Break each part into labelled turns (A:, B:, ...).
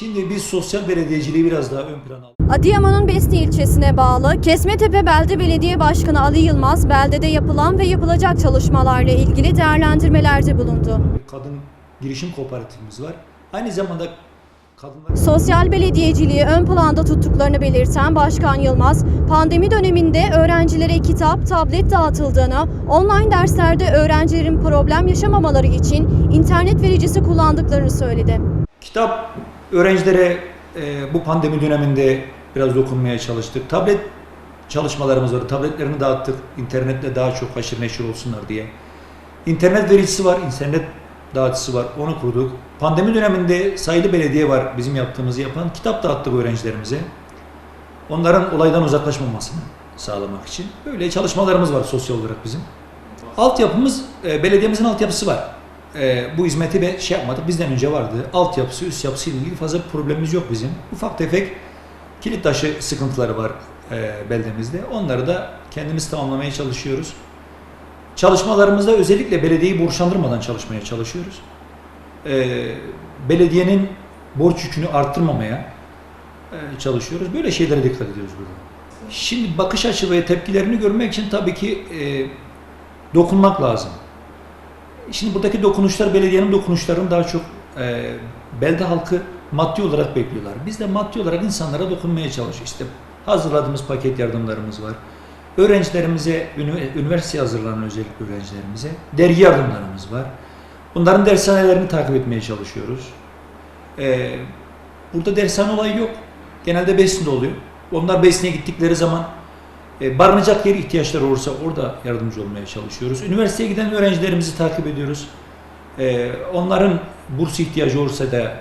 A: Şimdi biz sosyal belediyeciliği biraz daha ön plana aldık.
B: Adıyaman'ın Besni ilçesine bağlı Kesmetepe Belde Belediye Başkanı Ali Yılmaz, beldede yapılan ve yapılacak çalışmalarla ilgili değerlendirmelerde bulundu.
A: Kadın girişim kooperatifimiz var. Aynı zamanda kadınlar
B: Sosyal belediyeciliği ön planda tuttuklarını belirten Başkan Yılmaz, pandemi döneminde öğrencilere kitap, tablet dağıtıldığını, online derslerde öğrencilerin problem yaşamamaları için internet vericisi kullandıklarını söyledi.
A: kitap öğrencilere e, bu pandemi döneminde biraz dokunmaya çalıştık. Tablet çalışmalarımız var. Tabletlerini dağıttık. İnternetle daha çok haşır neşir olsunlar diye. İnternet vericisi var. internet dağıtıcısı var. Onu kurduk. Pandemi döneminde sayılı belediye var bizim yaptığımızı yapan. Kitap dağıttık öğrencilerimize. Onların olaydan uzaklaşmamasını sağlamak için. Böyle çalışmalarımız var sosyal olarak bizim. Altyapımız, e, belediyemizin altyapısı var. E, bu hizmeti be, şey yapmadık, bizden önce vardı. Altyapısı, üst yapısı ile ilgili fazla problemimiz yok bizim. Ufak tefek kilit taşı sıkıntıları var e, beldemizde. Onları da kendimiz tamamlamaya çalışıyoruz. Çalışmalarımızda özellikle belediyeyi borçlandırmadan çalışmaya çalışıyoruz. E, belediyenin borç yükünü arttırmamaya e, çalışıyoruz. Böyle şeylere dikkat ediyoruz burada. Şimdi bakış açı ve tepkilerini görmek için tabii ki e, dokunmak lazım. Şimdi buradaki dokunuşlar belediyenin dokunuşlarını daha çok e, belde halkı maddi olarak bekliyorlar. Biz de maddi olarak insanlara dokunmaya çalışıyoruz. İşte hazırladığımız paket yardımlarımız var. Öğrencilerimize, üniversiteye hazırlanan özellikle öğrencilerimize dergi yardımlarımız var. Bunların dershanelerini takip etmeye çalışıyoruz. E, burada dershane olayı yok. Genelde Besin'de oluyor. Onlar Besin'e gittikleri zaman barınacak yer ihtiyaçları olursa orada yardımcı olmaya çalışıyoruz. Üniversiteye giden öğrencilerimizi takip ediyoruz. E, onların burs ihtiyacı olursa da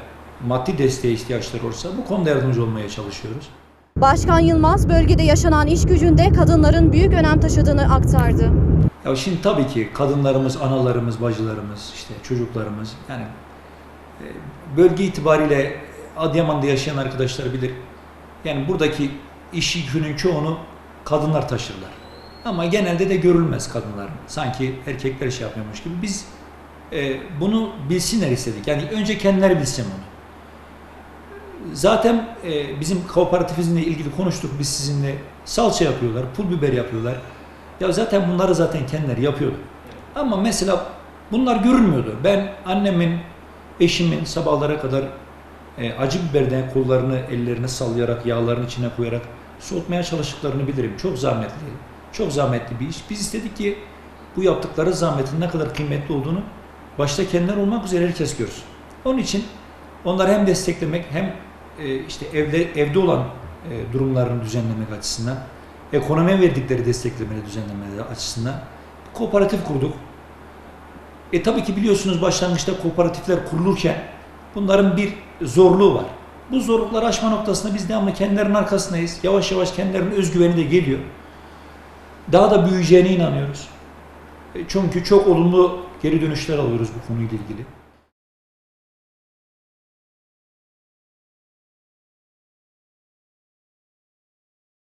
A: maddi desteğe ihtiyaçları olursa bu konuda yardımcı olmaya çalışıyoruz.
B: Başkan Yılmaz, bölgede yaşanan iş gücünde kadınların büyük önem taşıdığını aktardı.
A: Ya şimdi tabii ki kadınlarımız, analarımız, bacılarımız, işte çocuklarımız yani e, bölge itibariyle Adıyaman'da yaşayan arkadaşlar bilir. Yani buradaki iş yükünün çoğunu kadınlar taşırlar. Ama genelde de görülmez kadınlar. Sanki erkekler şey yapıyormuş gibi. Biz e, bunu bilsinler istedik. Yani önce kendileri bilsin bunu. Zaten e, bizim kooperatifimizle ilgili konuştuk biz sizinle. Salça yapıyorlar, pul biber yapıyorlar. Ya zaten bunları zaten kendileri yapıyordu. Ama mesela bunlar görünmüyordu. Ben annemin, eşimin sabahlara kadar e, acı biberden kollarını ellerine sallayarak, yağların içine koyarak soğutmaya çalıştıklarını bilirim. Çok zahmetli. Çok zahmetli bir iş. Biz istedik ki bu yaptıkları zahmetin ne kadar kıymetli olduğunu başta kendileri olmak üzere herkes görsün. Onun için onları hem desteklemek hem e, işte evde evde olan e, durumlarını düzenlemek açısından, ekonomiye verdikleri desteklemeleri düzenlemeleri açısından kooperatif kurduk. E tabii ki biliyorsunuz başlangıçta kooperatifler kurulurken bunların bir zorluğu var. Bu zorlukları aşma noktasında biz devamlı kendilerinin arkasındayız. Yavaş yavaş kendilerinin özgüveni de geliyor. Daha da büyüyeceğine inanıyoruz. E, Çünkü çok olumlu geri dönüşler alıyoruz bu konuyla ilgili.